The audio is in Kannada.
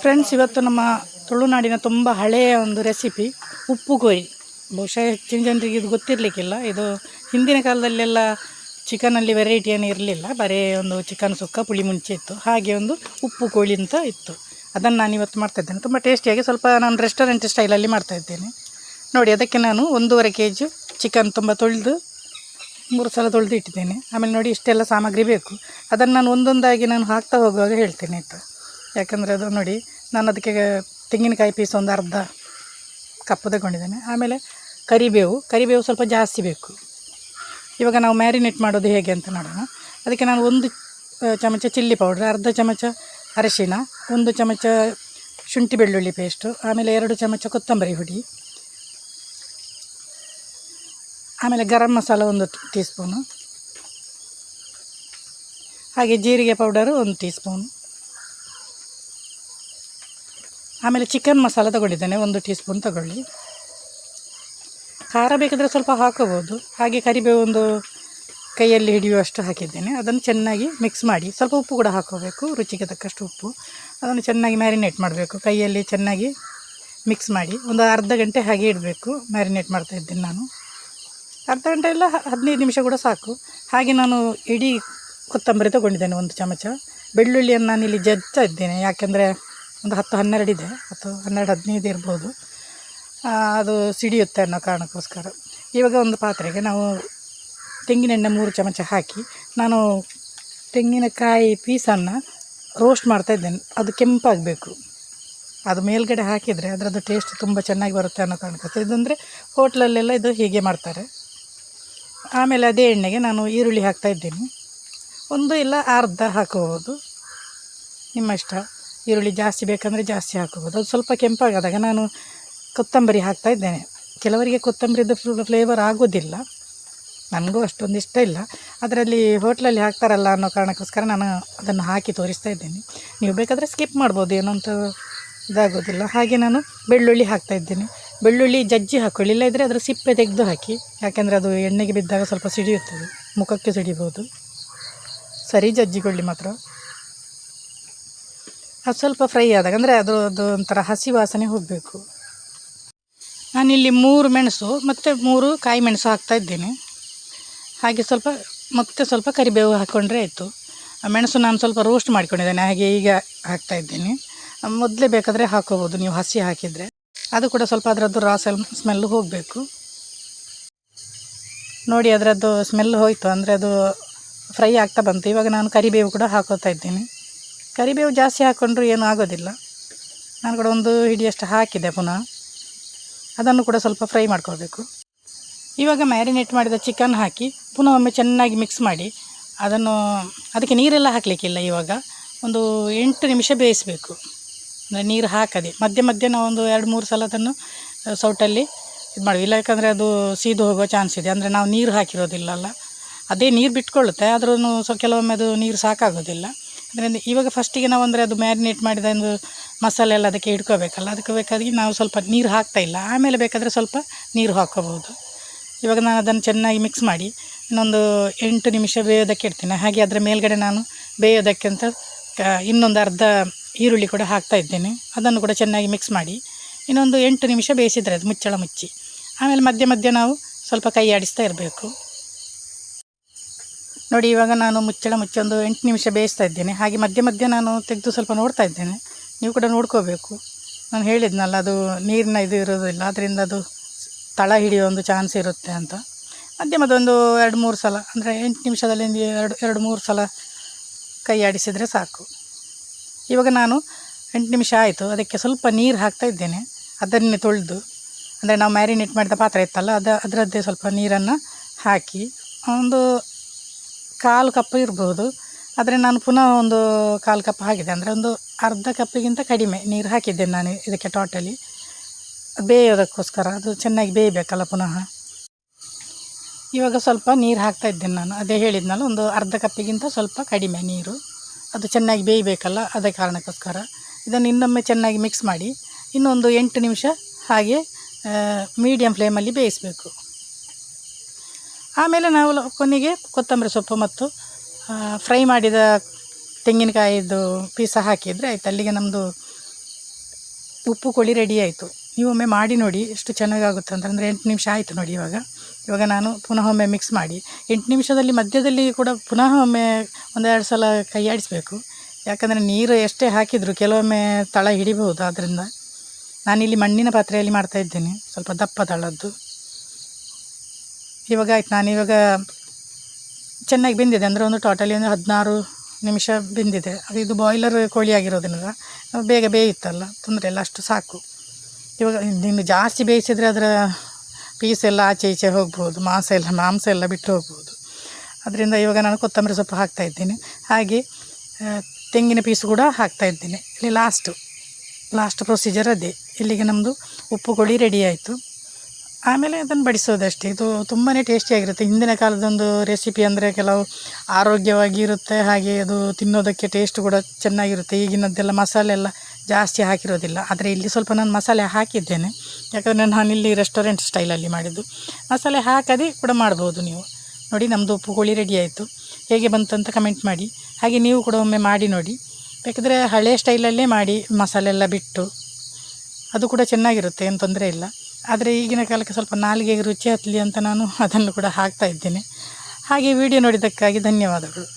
ಫ್ರೆಂಡ್ಸ್ ಇವತ್ತು ನಮ್ಮ ತುಳುನಾಡಿನ ತುಂಬ ಹಳೆಯ ಒಂದು ರೆಸಿಪಿ ಉಪ್ಪು ಕೊಯ್ ಬಹುಶಃ ಹೆಚ್ಚಿನ ಜನರಿಗೆ ಇದು ಗೊತ್ತಿರಲಿಕ್ಕಿಲ್ಲ. ಇದು ಹಿಂದಿನ ಕಾಲದಲ್ಲೆಲ್ಲ ಚಿಕನಲ್ಲಿ ವೆರೈಟಿ ಏನು ಇರಲಿಲ್ಲ. ಬರೀ ಒಂದು ಚಿಕನ್ ಸುಕ್ಕ, ಪುಳಿ ಮುಂಚೆ ಇತ್ತು. ಹಾಗೆ ಒಂದು ಉಪ್ಪು ಕೋಳಿ ಅಂತ ಇತ್ತು. ಅದನ್ನು ನಾನು ಇವತ್ತು ಮಾಡ್ತಾಯಿದ್ದೇನೆ ತುಂಬ ಟೇಸ್ಟಿಯಾಗಿ ಸ್ವಲ್ಪ ನಾನು ರೆಸ್ಟೋರೆಂಟ್ ಸ್ಟೈಲಲ್ಲಿ ಮಾಡ್ತಾಯಿದ್ದೇನೆ ನೋಡಿ, ಅದಕ್ಕೆ ನಾನು ಒಂದೂವರೆ ಕೆ ಜಿ ಚಿಕನ್ ತುಂಬ ತೊಳೆದು, ಮೂರು ಸಲ ತೊಳೆದು ಇಟ್ಟಿದ್ದೇನೆ. ಆಮೇಲೆ ನೋಡಿ, ಇಷ್ಟೆಲ್ಲ ಸಾಮಗ್ರಿ ಬೇಕು. ಅದನ್ನು ನಾನು ಒಂದೊಂದಾಗಿ ನಾನು ಹಾಕ್ತಾ ಹೋಗುವಾಗ ಹೇಳ್ತೇನೆ ಆಯಿತಾ. ಯಾಕಂದರೆ ಅದು ನೋಡಿ, ನಾನು ಅದಕ್ಕೆ ತೆಂಗಿನಕಾಯಿ ಪೀಸ್ ಒಂದು ಅರ್ಧ ಕಪ್ಪು ತಗೊಂಡಿದ್ದೇನೆ. ಆಮೇಲೆ ಕರಿಬೇವು ಕರಿಬೇವು ಸ್ವಲ್ಪ ಜಾಸ್ತಿ ಬೇಕು. ಇವಾಗ ನಾವು ಮ್ಯಾರಿನೇಟ್ ಮಾಡೋದು ಹೇಗೆ ಅಂತ ನೋಡೋಣ. ಅದಕ್ಕೆ ನಾನು ಒಂದು ಚಮಚ ಚಿಲ್ಲಿ ಪೌಡ್ರ್ ಅರ್ಧ ಚಮಚ ಅರಶಿನ ಒಂದು ಚಮಚ ಶುಂಠಿ ಬೆಳ್ಳುಳ್ಳಿ ಪೇಸ್ಟು ಆಮೇಲೆ ಎರಡು ಚಮಚ ಕೊತ್ತಂಬರಿ ಹುಡಿ, ಆಮೇಲೆ ಗರಂ ಮಸಾಲ ಒಂದು ಟೀ ಸ್ಪೂನು ಹಾಗೆ ಜೀರಿಗೆ ಪೌಡರು ಒಂದು ಟೀ ಸ್ಪೂನು ಆಮೇಲೆ ಚಿಕನ್ ಮಸಾಲ ತಗೊಂಡಿದ್ದೇನೆ, ಒಂದು ಟೀ ಸ್ಪೂನ್ ತಗೊಳ್ಳಿ. ಖಾರ ಬೇಕಾದರೆ ಸ್ವಲ್ಪ ಹಾಕೋಬೋದು ಹಾಗೆ ಕರಿಬೇವು ಒಂದು ಕೈಯಲ್ಲಿ ಹಿಡಿಯುವಷ್ಟು ಹಾಕಿದ್ದೇನೆ. ಅದನ್ನು ಚೆನ್ನಾಗಿ ಮಿಕ್ಸ್ ಮಾಡಿ, ಸ್ವಲ್ಪ ಉಪ್ಪು ಕೂಡ ಹಾಕೋಬೇಕು, ರುಚಿಗೆ ತಕ್ಕಷ್ಟು ಉಪ್ಪು. ಅದನ್ನು ಚೆನ್ನಾಗಿ ಮ್ಯಾರಿನೇಟ್ ಮಾಡಬೇಕು. ಕೈಯಲ್ಲಿ ಚೆನ್ನಾಗಿ ಮಿಕ್ಸ್ ಮಾಡಿ, ಒಂದು ಅರ್ಧ ಗಂಟೆ ಹಾಗೆ ಇಡಬೇಕು. ಮ್ಯಾರಿನೇಟ್ ಮಾಡ್ತಾ ಇದ್ದೇನೆ ನಾನು. ಅರ್ಧ ಗಂಟೆ ಇಲ್ಲ ಹ- ಹದಿನೈದು ನಿಮಿಷ ಕೂಡ ಸಾಕು. ಹಾಗೆ ನಾನು ಇಡೀ ಕೊತ್ತಂಬರಿ ತೊಗೊಂಡಿದ್ದೇನೆ ಒಂದು ಚಮಚ. ಬೆಳ್ಳುಳ್ಳಿಯನ್ನು ಇಲ್ಲಿ ಜಜ್ತಾ ಇದ್ದೇನೆ. ಯಾಕೆಂದರೆ ಒಂದು ಹತ್ತು ಹನ್ನೆರಡು ಇದೆ, ಹತ್ತು ಹನ್ನೆರಡು ಹದಿನೈದು ಇರ್ಬೋದು. ಅದು ಸಿಡಿಯುತ್ತೆ ಅನ್ನೋ ಕಾರಣಕ್ಕೋಸ್ಕರ. ಇವಾಗ ಒಂದು ಪಾತ್ರೆಗೆ ನಾವು ತೆಂಗಿನೆಣ್ಣೆ ಮೂರು ಚಮಚ ಹಾಕಿ, ನಾನು ತೆಂಗಿನಕಾಯಿ ಪೀಸನ್ನು ರೋಸ್ಟ್ ಮಾಡ್ತಾ ಇದ್ದೇನೆ. ಅದು ಕೆಂಪಾಗಬೇಕು. ಅದು ಮೇಲ್ಗಡೆ ಹಾಕಿದರೆ ಅದರದ್ದು ಟೇಸ್ಟ್ ತುಂಬ ಚೆನ್ನಾಗಿ ಬರುತ್ತೆ ಅನ್ನೋ ಕಾರಣಕ್ಕೋಸ್ಕರ. ಇದಂದರೆ ಹೋಟ್ಲಲ್ಲೆಲ್ಲ ಇದು ಹೀಗೆ ಮಾಡ್ತಾರೆ. ಆಮೇಲೆ ಅದೇ ಎಣ್ಣೆಗೆ ನಾನು ಈರುಳ್ಳಿ ಹಾಕ್ತಾ ಇದ್ದೀನಿ. ಒಂದು ಇಲ್ಲ ಅರ್ಧ ಹಾಕೋಬೋದು. ನಿಮ್ಮ ಇಷ್ಟ? ಈರುಳ್ಳಿ ಜಾಸ್ತಿ ಬೇಕಂದರೆ ಜಾಸ್ತಿ ಹಾಕೋಬೋದು. ಅದು ಸ್ವಲ್ಪ ಕೆಂಪಾಗದಾಗ ನಾನು ಕೊತ್ತಂಬರಿ ಹಾಕ್ತಾ ಇದ್ದೇನೆ. ಕೆಲವರಿಗೆ ಕೊತ್ತಂಬರಿದು ಫ್ಲೇವರ್ ಆಗೋದಿಲ್ಲ. ನನಗೂ ಅಷ್ಟೊಂದು ಇಷ್ಟ ಇಲ್ಲ. ಅದರಲ್ಲಿ ಹೋಟ್ಲಲ್ಲಿ ಹಾಕ್ತಾರಲ್ಲ ಅನ್ನೋ ಕಾರಣಕ್ಕೋಸ್ಕರ ನಾನು ಅದನ್ನು ಹಾಕಿ ತೋರಿಸ್ತಾ ಇದ್ದೇನೆ. ನೀವು ಬೇಕಾದರೆ ಸ್ಕಿಪ್ ಮಾಡ್ಬೋದು ಏನೋ ಇದಾಗೋದಿಲ್ಲ. ಹಾಗೆ ನಾನು ಬೆಳ್ಳುಳ್ಳಿ ಹಾಕ್ತಾ ಇದ್ದೇನೆ. ಬೆಳ್ಳುಳ್ಳಿ ಜಜ್ಜಿ ಹಾಕೊಳ್ಳಿ ಇಲ್ಲದಿದ್ದರೆ ಅದರ ಸಿಪ್ಪೆ ತೆಗೆದು ಹಾಕಿ, ಯಾಕೆಂದರೆ ಅದು ಎಣ್ಣೆಗೆ ಬಿದ್ದಾಗ ಸ್ವಲ್ಪ ಸಿಡಿಯುತ್ತದೆ, ಮುಖಕ್ಕೆ ಸಿಡಿಬೋದು. ಸರಿ, ಜಜ್ಜಿಕೊಳ್ಳಿ ಮಾತ್ರ. ಅದು ಸ್ವಲ್ಪ ಫ್ರೈ ಆದಾಗ, ಅಂದರೆ ಅದು ಅದು ಒಂಥರ ಹಸಿ ವಾಸನೆ ಹೋಗಬೇಕು. ನಾನಿಲ್ಲಿ ಮೂರು ಮೆಣಸು, ಮತ್ತು ಮೂರು ಕಾಯಿ ಮೆಣಸು ಹಾಕ್ತಾ ಇದ್ದೇನೆ. ಹಾಗೆ ಸ್ವಲ್ಪ, ಮತ್ತೆ ಸ್ವಲ್ಪ ಕರಿಬೇವು ಹಾಕ್ಕೊಂಡ್ರೆ ಆಯಿತು. ಆ ಮೆಣಸು ನಾನು ಸ್ವಲ್ಪ ರೋಸ್ಟ್ ಮಾಡ್ಕೊಂಡಿದ್ದೇನೆ, ಹಾಗೆ ಈಗ ಹಾಕ್ತಾ ಇದ್ದೀನಿ. ಮೊದಲೇ ಬೇಕಾದರೆ ಹಾಕೋಬೋದು, ನೀವು ಹಸಿ ಹಾಕಿದರೆ. ಅದು ಕೂಡ ಸ್ವಲ್ಪ ಅದರದ್ದು ರಾ ಸ್ಮೆಲ್ ಸ್ಮೆಲ್ಲು ಹೋಗಬೇಕು. ನೋಡಿ, ಅದರದ್ದು ಸ್ಮೆಲ್ ಹೋಯಿತು, ಅಂದರೆ ಅದು ಫ್ರೈ ಆಗ್ತಾ ಬಂತು. ಇವಾಗ ನಾನು ಕರಿಬೇವು ಕೂಡ ಹಾಕೋತಾ ಇದ್ದೀನಿ. ಕರಿಬೇವು ಜಾಸ್ತಿ ಹಾಕ್ಕೊಂಡ್ರೂ ಏನೂ ಆಗೋದಿಲ್ಲ. ನಾನು ಕೂಡ ಒಂದು ಹಿಡಿಯಷ್ಟು ಹಾಕಿದೆ ಪುನಃ. ಅದನ್ನು ಕೂಡ ಸ್ವಲ್ಪ ಫ್ರೈ ಮಾಡ್ಕೋಬೇಕು ಇವಾಗ ಮ್ಯಾರಿನೇಟ್ ಮಾಡಿದ ಚಿಕನ್ ಹಾಕಿ ಪುನಃ ಒಮ್ಮೆ ಚೆನ್ನಾಗಿ ಮಿಕ್ಸ್ ಮಾಡಿ ಅದನ್ನು ಅದಕ್ಕೆ ನೀರೆಲ್ಲ ಹಾಕಲಿಕ್ಕಿಲ್ಲ ಇವಾಗ. ಒಂದು ಎಂಟು ನಿಮಿಷ ಬೇಯಿಸಬೇಕು. ಅಂದರೆ ನೀರು ಹಾಕದೆ. ಮಧ್ಯೆ ಮಧ್ಯೆ ನಾವು ಒಂದು ಎರಡು ಮೂರು ಸಲ ಅದನ್ನು ಸೌಟಲ್ಲಿ ಇದು ಮಾಡಿ ಇಲ್ಲ ಯಾಕಂದರೆ ಅದು ಸೀದು ಹೋಗೋ ಚಾನ್ಸ್ ಇದೆ. ಅಂದರೆ ನಾವು ನೀರು ಹಾಕಿರೋದಿಲ್ಲಲ್ಲ ಅದೇ ನೀರು ಬಿಟ್ಕೊಳ್ಳುತ್ತೆ. ಆದ್ರೂ ಸೊ ಕೆಲವೊಮ್ಮೆ ಅದು ನೀರು ಸಾಕಾಗೋದಿಲ್ಲ. ಅದರಿಂದ ಇವಾಗ ಫಸ್ಟಿಗೆ ನಾವು ಅಂದರೆ ಅದು ಮ್ಯಾರಿನೇಟ್ ಮಾಡಿದ ಒಂದು ಮಸಾಲೆ ಎಲ್ಲ ಅದಕ್ಕೆ ಇಟ್ಕೋಬೇಕಲ್ಲ. ಅದಕ್ಕೆ ಬೇಕಾಗಿ ನಾವು ಸ್ವಲ್ಪ ನೀರು ಹಾಕ್ತಾ ಇಲ್ಲ. ಆಮೇಲೆ ಬೇಕಾದರೆ ಸ್ವಲ್ಪ ನೀರು ಹಾಕ್ಕೋಬೋದು. ಇವಾಗ ನಾನು ಅದನ್ನು ಚೆನ್ನಾಗಿ ಮಿಕ್ಸ್ ಮಾಡಿ ಇನ್ನೊಂದು ಎಂಟು ನಿಮಿಷ ಬೇಯೋದಕ್ಕೆ ಇಡ್ತೀನಿ. ಹಾಗೆ ಅದರ ಮೇಲ್ಗಡೆ ನಾನು ಬೇಯೋದಕ್ಕೆ ಅಂತ ಇನ್ನೊಂದು ಅರ್ಧ ಈರುಳ್ಳಿ ಕೂಡ ಹಾಕ್ತಾ ಇದ್ದೇನೆ. ಅದನ್ನು ಕೂಡ ಚೆನ್ನಾಗಿ ಮಿಕ್ಸ್ ಮಾಡಿ ಇನ್ನೊಂದು ಎಂಟು ನಿಮಿಷ ಬೇಯಿಸಿದರೆ ಅದು ಮುಚ್ಚಳ ಮುಚ್ಚಿ. ಆಮೇಲೆ ಮಧ್ಯೆ ಮಧ್ಯೆ ನಾವು ಸ್ವಲ್ಪ ಕೈ ಆಡಿಸ್ತಾ ಇರಬೇಕು. ನೋಡಿ, ಇವಾಗ ನಾನು ಮುಚ್ಚಳ ಮುಚ್ಚೊಂದು ಎಂಟು ನಿಮಿಷ ಬೇಯಿಸ್ತಾ ಇದ್ದೇನೆ. ಹಾಗೆ ಮಧ್ಯೆ ಮಧ್ಯೆ ನಾನು ತೆಗೆದು ಸ್ವಲ್ಪ ನೋಡ್ತಾ ಇದ್ದೇನೆ. ನೀವು ಕೂಡ ನೋಡ್ಕೋಬೇಕು. ನಾನು ಹೇಳಿದ್ನಲ್ಲ, ಅದು ನೀರಿನ ಇದು ಇರೋದಿಲ್ಲ ಅದರಿಂದ ಅದು ತಳ ಹಿಡಿಯೋ ಒಂದು ಚಾನ್ಸ್ ಇರುತ್ತೆ ಅಂತ. ಮಧ್ಯೆ ಮಧ್ಯೆ ಒಂದು ಎರಡು ಮೂರು ಸಲ, ಅಂದರೆ ಎಂಟು ನಿಮಿಷದಲ್ಲಿ ಎರಡು ಎರಡು ಮೂರು ಸಲ ಕೈ ಆಡಿಸಿದರೆ ಸಾಕು. ಇವಾಗ ನಾನು ಎಂಟು ನಿಮಿಷ ಆಯಿತು. ಅದಕ್ಕೆ ಸ್ವಲ್ಪ ನೀರು ಹಾಕ್ತಾ ಇದ್ದೇನೆ. ಅದನ್ನೇ ತೊಳೆದು, ಅಂದರೆ ನಾವು ಮ್ಯಾರಿನೇಟ್ ಮಾಡಿದ ಪಾತ್ರೆ ಇತ್ತಲ್ಲ, ಅದು, ಅದರದ್ದೇ ಸ್ವಲ್ಪ ನೀರನ್ನು ಹಾಕಿ, ಒಂದು ಕಾಲು ಕಪ್ ಇರ್ಬೋದು. ಆದರೆ ನಾನು ಪುನಃ ಒಂದು ಕಾಲು ಕಪ್ ಹಾಕಿದೆ. ಅಂದರೆ ಒಂದು ಅರ್ಧ ಕಪ್ಪಿಗಿಂತ ಕಡಿಮೆ ನೀರು ಹಾಕಿದ್ದೆ ನಾನು ಇದಕ್ಕೆ ಟೋಟಲಿ. ಬೇಯೋದಕ್ಕೋಸ್ಕರ, ಅದು ಚೆನ್ನಾಗಿ ಬೇಯಬೇಕಲ್ಲ ಪುನಃ. ಇವಾಗ ಸ್ವಲ್ಪ ನೀರು ಹಾಕ್ತಾ ಇದ್ದೇನೆ ನಾನು. ಅದೇ ಹೇಳಿದ್ನಲ್ಲ, ಒಂದು ಅರ್ಧ ಕಪ್ಪಿಗಿಂತ ಸ್ವಲ್ಪ ಕಡಿಮೆ ನೀರು. ಅದು ಚೆನ್ನಾಗಿ ಬೇಯಬೇಕಲ್ಲ, ಅದೇ ಕಾರಣಕ್ಕೋಸ್ಕರ. ಇದನ್ನು ಇನ್ನೊಮ್ಮೆ ಚೆನ್ನಾಗಿ ಮಿಕ್ಸ್ ಮಾಡಿ ಇನ್ನೊಂದು ಎಂಟು ನಿಮಿಷ ಹಾಗೆ ಮೀಡಿಯಮ್ ಫ್ಲೇಮಲ್ಲಿ ಬೇಯಿಸಬೇಕು. ಆಮೇಲೆ ನಾವು ಕೊನೆಗೆ ಕೊತ್ತಂಬರಿ ಸೊಪ್ಪು ಮತ್ತು ಫ್ರೈ ಮಾಡಿದ ತೆಂಗಿನಕಾಯಿದು ಪೀಸ ಹಾಕಿದರೆ ಆಯ್ತು. ಅಲ್ಲಿಗೆ ನಮ್ಮದು ಉಪ್ಪು ಕೋಳಿ ರೆಡಿ ಆಯಿತು. ನೀವು ಒಮ್ಮೆ ಮಾಡಿ ನೋಡಿ ಎಷ್ಟು ಚೆನ್ನಾಗಾಗುತ್ತೆ ಅಂತ. ಅಂದರೆ ಎಂಟು ನಿಮಿಷ ಆಯಿತು ನೋಡಿ ಇವಾಗ. ಇವಾಗ ನಾನು ಪುನಃ ಒಮ್ಮೆ ಮಿಕ್ಸ್ ಮಾಡಿ. ಎಂಟು ನಿಮಿಷದಲ್ಲಿ ಮಧ್ಯದಲ್ಲಿ ಕೂಡ ಪುನಃ ಒಮ್ಮೆ ಒಂದೆರಡು ಸಲ ಕೈ ಆಡಿಸ್ಬೇಕು ಯಾಕಂದರೆ ನೀರು ಎಷ್ಟೇ ಹಾಕಿದ್ರು ಕೆಲವೊಮ್ಮೆ ತಳ ಹಿಡಿಬಹುದು. ಆದ್ದರಿಂದ ನಾನಿಲ್ಲಿ ಮಣ್ಣಿನ ಪಾತ್ರೆಯಲ್ಲಿ ಮಾಡ್ತಾಯಿದ್ದೇನೆ ಸ್ವಲ್ಪ ದಪ್ಪ ತಳದ್ದು. ಇವಾಗ ಆಯ್ತು. ಇವಾಗ ಚೆನ್ನಾಗಿ ಬೆಂದಿದೆ. ಅಂದರೆ ಒಂದು ಟೋಟಲಿ ಒಂದು ಹದಿನಾರು ನಿಮಿಷ ಬೆಂದಿದೆ. ಅದು ಇದು ಬಾಯ್ಲರ್ ಕೋಳಿ ಆಗಿರೋದ್ರಿಂದ ಬೇಗ ಬೇಯುತ್ತಲ್ಲ. ತೊಂದರೆ ಇಲ್ಲ. ಅಷ್ಟು ಸಾಕು. ಇವಾಗ ಇನ್ನು ಜಾಸ್ತಿ ಬೇಯಿಸಿದರೆ ಅದರ ಪೀಸ್ ಎಲ್ಲ ಆಚೆ ಈಚೆ ಹೋಗ್ಬೋದು. ಮಾಂಸ ಎಲ್ಲ ಮಾಂಸ ಎಲ್ಲ ಬಿಟ್ಟು ಹೋಗ್ಬೋದು. ಅದರಿಂದ ಇವಾಗ ನಾನು ಕೊತ್ತಂಬರಿ ಸೊಪ್ಪು ಹಾಕ್ತಾ ಇದ್ದೀನಿ. ಹಾಗೆ ತೆಂಗಿನ ಪೀಸ್ ಕೂಡ ಹಾಕ್ತಾ ಇದ್ದೀನಿ. ಇಲ್ಲಿ ಲಾಸ್ಟು ಲಾಸ್ಟ್ ಪ್ರೊಸೀಜರ್ ಅದೇ. ಇಲ್ಲಿಗೆ ನಮ್ಮದು ಉಪ್ಪು ಕೋಳಿ ರೆಡಿ ಆಯಿತು. ಆಮೇಲೆ ಅದನ್ನು ಬಡಿಸೋದಷ್ಟೇ. ಇದು ತುಂಬಾ ಟೇಸ್ಟಿಯಾಗಿರುತ್ತೆ ಹಿಂದಿನ ಕಾಲದೊಂದು ರೆಸಿಪಿ ಅಂದರೆ ಕೆಲವು ಆರೋಗ್ಯವಾಗಿ ಇರುತ್ತೆ, ಹಾಗೆ ಅದು ತಿನ್ನೋದಕ್ಕೆ ಟೇಸ್ಟ್ ಕೂಡ ಚೆನ್ನಾಗಿರುತ್ತೆ. ಈಗಿನದ್ದೆಲ್ಲ ಮಸಾಲೆ ಎಲ್ಲ ಜಾಸ್ತಿ ಹಾಕಿರೋದಿಲ್ಲ. ಆದರೆ ಇಲ್ಲಿ ಸ್ವಲ್ಪ ನಾನು ಮಸಾಲೆ ಹಾಕಿದ್ದೇನೆ. ಯಾಕಂದರೆ ನಾನು ಇಲ್ಲಿ ರೆಸ್ಟೋರೆಂಟ್ ಸ್ಟೈಲಲ್ಲಿ ಮಾಡಿದ್ದು. ಮಸಾಲೆ ಹಾಕದೇ ಕೂಡ ಮಾಡ್ಬೋದು ನೀವು. ನೋಡಿ ನಮ್ಮದು ಉಪ್ಪು ಕೋಳಿ ರೆಡಿ ಆಯಿತು. ಹೇಗೆ ಬಂತು ಅಂತ ಕಮೆಂಟ್ ಮಾಡಿ. ಹಾಗೆ ನೀವು ಕೂಡ ಒಮ್ಮೆ ಮಾಡಿ ನೋಡಿ. ಬೇಕಿದ್ರೆ ಹಳೆ ಸ್ಟೈಲಲ್ಲೇ ಮಾಡಿ ಮಸಾಲೆ ಎಲ್ಲ ಬಿಟ್ಟು. ಅದು ಕೂಡ ಚೆನ್ನಾಗಿರುತ್ತೆ, ಏನು ತೊಂದರೆ ಇಲ್ಲ. ಆದರೆ ಈಗಿನ ಕಾಲಕ್ಕೆ ಸ್ವಲ್ಪ ನಾಲಿಗೆಗೆ ರುಚಿ ಹತ್ತಲಿ ಅಂತ ನಾನು ಅದನ್ನು ಕೂಡ ಹಾಕ್ತಾ ಇದ್ದೇನೆ. ಹಾಗೆ ವಿಡಿಯೋ ನೋಡಿದ್ದಕ್ಕಾಗಿ ಧನ್ಯವಾದಗಳು.